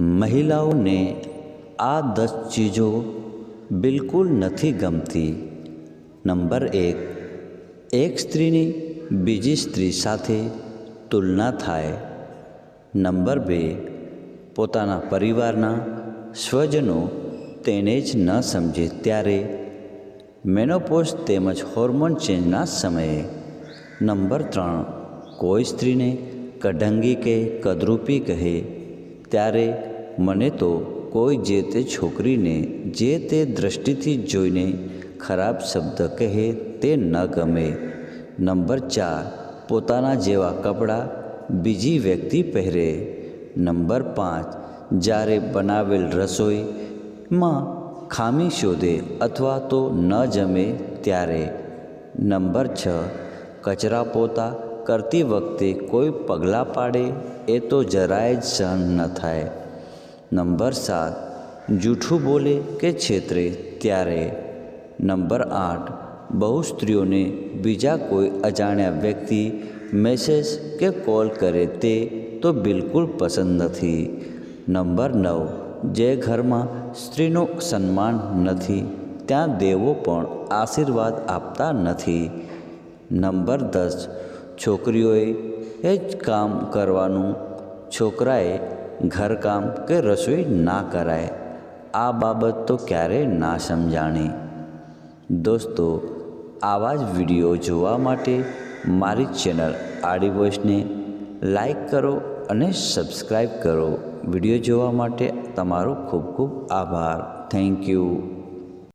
મહિલાઓને આ દસ ચીજો બિલકુલ નથી ગમતી. નંબર એક એક સ્ત્રીની બીજી સ્ત્રી સાથે તુલના થાય. નંબર બે, પોતાના પરિવારના સ્વજનો તેને જ ન સમજે ત્યારે મેનોપોઝ તેમજ હોર્મોન ચેન્જના સમયે. નંબર ત્રણ, કોઈ સ્ત્રીને કઢંગી કે કદરૂપી કહે ત્યારે મને તો કોઈ જે તે છોકરીને જે તે દ્રષ્ટિથી જોઈને ખરાબ શબ્દ કહે તે ન ગમે. નંબર ચાર, પોતાના જેવા કપડાં બીજી વ્યક્તિ પહેરે. નંબર પાંચ, જ્યારે બનાવેલ રસોઈમાં ખામી શોધે અથવા તો ન જમે ત્યારે. નંબર છ, કચરા પોતા કરતી વખતે કોઈ પગલાં પાડે એ તો જરાય જ સહન ન થાય. નંબર સાત, જૂઠું બોલે કે છેતરે ત્યારે? નંબર આઠ, બહુ સ્ત્રીઓને બીજા કોઈ અજાણ્યા વ્યક્તિ મેસેજ કે કોલ કરે તે તો બિલકુલ પસંદ નથી. નંબર નવ, જે ઘરમાં સ્ત્રીનું સન્માન નથી, ત્યાં દેવો પણ આશીર્વાદ આપતા નથી. નંબર દસ, છોકરીઓએ એ જ કામ કરવાનું છોકરાએ ઘરકામ કે રસોઈ ના કરાય, આ બાબત તો ક્યારેય ના સમજાણી. દોસ્તો, આવા જ વીડિયો જોવા માટે મારી ચેનલ આડી વોઇસને લાઈક કરો અને સબસ્ક્રાઈબ કરો. વીડિયો જોવા માટે તમારો ખૂબ ખૂબ આભાર. Thank you.